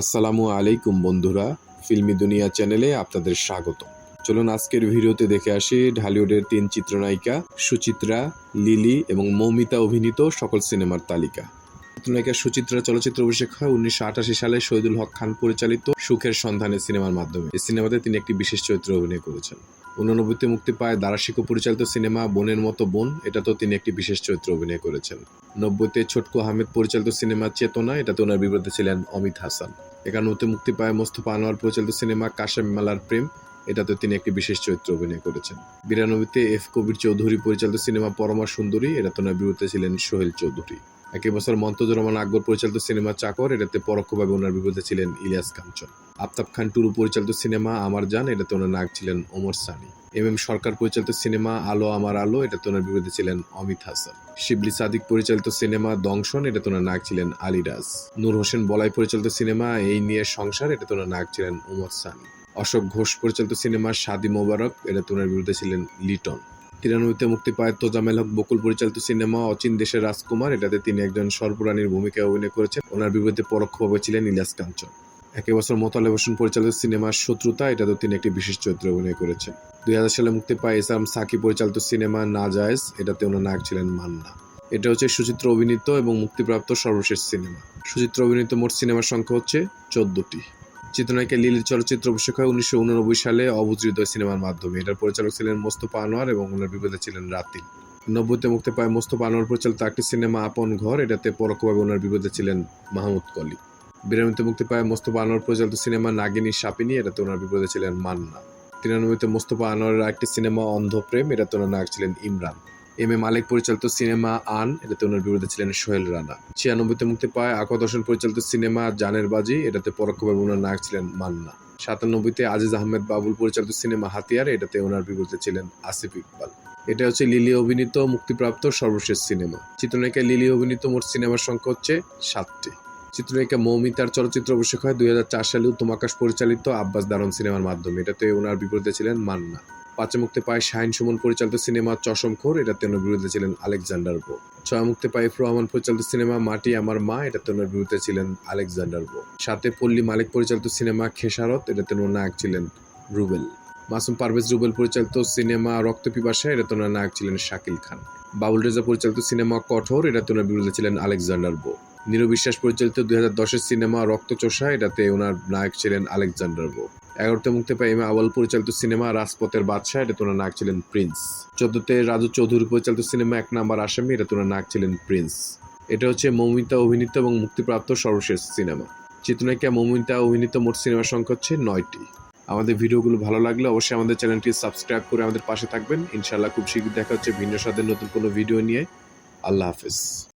আসসালামু আলাইকুম বন্ধুরা, ফিল্মি দুনিয়া চ্যানেলে আপনাদের স্বাগত চলুন আজকের ভিডিওতে দেখে আসি ঢালিউডের তিন চিত্রনায়িকা সুচিত্রা, লিলি এবং মৌমিতা অভিনীত সকল সিনেমার তালিকা। চিত্রনায়িকা সুচিত্রা চলচ্চিত্র অভিষেক হয় উনিশশো আটাশি সালে শহীদুল হক খান পরিচালিত সুখের সন্ধানে সিনেমার মাধ্যমে। এই সিনেমাতে তিনি একটি বিশেষ চরিত্রে অভিনয় করেছেন। উননব্বইতে মুক্তি পায় দারাশিকো পরিচালিত সিনেমা বোনের মতো বোন, এটাতেও তিনি একটি বিশেষ চরিত্রে অভিনয় করেছেন। নব্বইতে ছোটকু আহমেদ পরিচালিত সিনেমা চেতনা, এটাতে ওনার বিপরীতে ছিলেন অমিত হাসান। একান্নতে মুক্তি পায় মোস্তফা আনোয়ার পরিচালিত সিনেমা কাশেম মালার প্রেম। এটাতে তিনি একটি বিশেষ চরিত্র অভিনয় করেছেন। বিরানব্বইতে এফ কবির চৌধুরী পরিচালিত সিনেমা পরমা সুন্দরী, এটাতে নয় বিরুদ্ধে ছিলেন সোহেল চৌধুরী। একই বছর মন্তজুর রহমান আকবর পরিচালিত সিনেমা চাকর, এটাতে পরোক্ষভাবে ওনার বিপরীতে ছিলেন ইলিয়াস কাঞ্চন। আফতাব খান টুরু পরিচালিত সিনেমা আমার জান, এটাতে ওনার নায়ক ছিলেন ওমর সানি। এম এম সরকার পরিচালিত সিনেমা আলো আমার আলো, এটাতে ওনার বিপরীতে ছিলেন অমিত হাসান। শিবলি সাদিক পরিচালিত সিনেমা দংশন, এটাতে ওনার নায়ক ছিলেন আলিরাজ নূর হোসেন বলাই পরিচালিত সিনেমা এই নিয়ে সংসার, এটাতে ওনার নায়ক ছিলেন ওমর সানি। অশোক ঘোষ পরিচালিত সিনেমা সাদি মোবারক, এটাতে ওনার বিরুদ্ধে ছিলেন লিটন। তিরানব্বইতে মুক্তি পায় তোজামেল হক, বকুল পরিচালিত সিনেমা অচিন দেশের রাজকুমার। এটাতে তিনি একজন সর্বরানীর ভূমিকায় অভিনয় করেছেন। ওনার বিরুদ্ধে পরোক্ষভাবে ছিলেন ইলিয়াস কাঞ্চন। একই বছর মোতালেব হোসেন পরিচালিত সিনেমা শত্রুতা এটাতে তিনি একটি বিশেষ চরিত্রে অভিনয় করেছেন। দুই হাজার সালে মুক্তি পায় এসাম সাকি পরিচালিত সিনেমা না জায়েজ এটাতে ওনার নায়ক ছিলেন মান্না। এটা হচ্ছে সুচিত্র অভিনীত এবং মুক্তিপ্রাপ্ত সর্বশেষ সিনেমা। সুচিত্র অভিনীত মোট সিনেমার সংখ্যা হচ্ছে চোদ্দটি। চিত্রনায়িকা লিলির চলচ্চিত্র অভিষেক হয় উনিশশো উননব্বই সালে হৃদয় সিনেমার মাধ্যমে। এটার পরিচালক ছিলেন মোস্তফা আনোয়ার এবং ওনার বিপদে ছিলেন রাতিল। নব্বইতে মুক্তি পায় মোস্তফা আনোয়ার। পরিচালিত একটি সিনেমা, আপন ঘর, এটাতে পরোক্ষভাবে ওনার বিপদে ছিলেন মাহমুদ কলি। বিরানব্বইতে মুক্তি পায় মোস্তফা আনোয়ার। পরিচালিত সিনেমা, নাগিনী সাপিনী, এটাতে ওনার বিপদে ছিলেন মান্না। তিরানব্বইতে মোস্তফা আনোয়ারের একটি সিনেমা, অন্ধপ্রেম, এটাতে ওনার নায়ক ছিলেন ইমরান। এম এ মালিক পরিচালিত সিনেমা আন, এটাতে ওনার বিরুদ্ধে ছিলেন সোহেল রানা। ছিয়ানব্বইতে মুক্তি পায় আকদ হোসেন পরিচালিত সিনেমা জানের বাজি, এটাতে পরোক্ষভাবে ওনার নায়ক ছিলেন মান্না। সাতানব্বইতে আজিজ আহমেদ বাবুল পরিচালিত সিনেমা হাতিয়ার, এটাতে ওনার বিপরীতে ছিলেন আসিফ ইকবাল। এটা হচ্ছে লিলি অভিনীত মুক্তিপ্রাপ্ত সর্বশেষ সিনেমা। চিত্রনায়িকা লিলি অভিনীত মোট সিনেমার সংখ্যা হচ্ছে সাতটি। চিত্রনায়িকা মৌমিতার চলচ্চিত্র অভিষেক হয় দুই হাজার চার সালে উত্তম আকাশ পরিচালিত আব্বাস দারন সিনেমার মাধ্যমে। এটাতে ওনার বিপরীতে ছিলেন মান্না। পাঁচে মুক্তি পায় শাহিন সুমন পরিচালিত সিনেমা চশমখোর এটাতে ওনার বিরুদ্ধে ছিলেন আলেকজান্ডার বো ছয় মুক্তি পায় ইফরু রহমান পরিচালিত সিনেমা মাটি আমার মা এটাতে ওনার বিরুদ্ধে ছিলেন আলেকজান্ডার বো সাথে পল্লী মালিক পরিচালিত সিনেমা খেসারত এটাতে ওনার নায়ক ছিলেন রুবেল। মাসুম পারভেজ রুবেল পরিচালিত সিনেমা রক্ত পিপাসা এটাতে ওনার নায়ক ছিলেন শাকিল খান। বাবুল রেজা পরিচালিত সিনেমা কঠোর এটাতে ওনার বিরুদ্ধে ছিলেন আলেকজান্ডার বো নীরব বিশ্বাস পরিচালিত দুই হাজার দশের সিনেমা রক্তচোষা, এটাতে ওনার নায়ক ছিলেন আলেকজান্ডার বো এগারোতে মুক্তি পায় এম আওয়াল পরিচালিত সিনেমা রাজপথের বাদশাহ, এটা তোনার নায়ক ছিলেন প্রিন্স। চোদ্দতে রাজু চৌধুরী পরিচালিত সিনেমা এক নাম্বার আসামি, এটা তোনার নায়ক ছিলেন প্রিন্স। এটা হচ্ছে মৌমিতা অভিনীত এবং মুক্তিপ্রাপ্ত সর্বশেষ সিনেমা। চিত্রনায়িকা মৌমিতা অভিনীত মোট সিনেমার সংখ্যা হচ্ছে নয়টি। আমাদের ভিডিওগুলো ভালো লাগলে অবশ্যই আমাদের চ্যানেলটি সাবস্ক্রাইব করে আমাদের পাশে থাকবেন। ইনশাল্লাহ খুব শীঘ্র দেখা হচ্ছে ভিন্ন স্বাদের নতুন কোনো ভিডিও নিয়ে। আল্লাহ হাফেজ।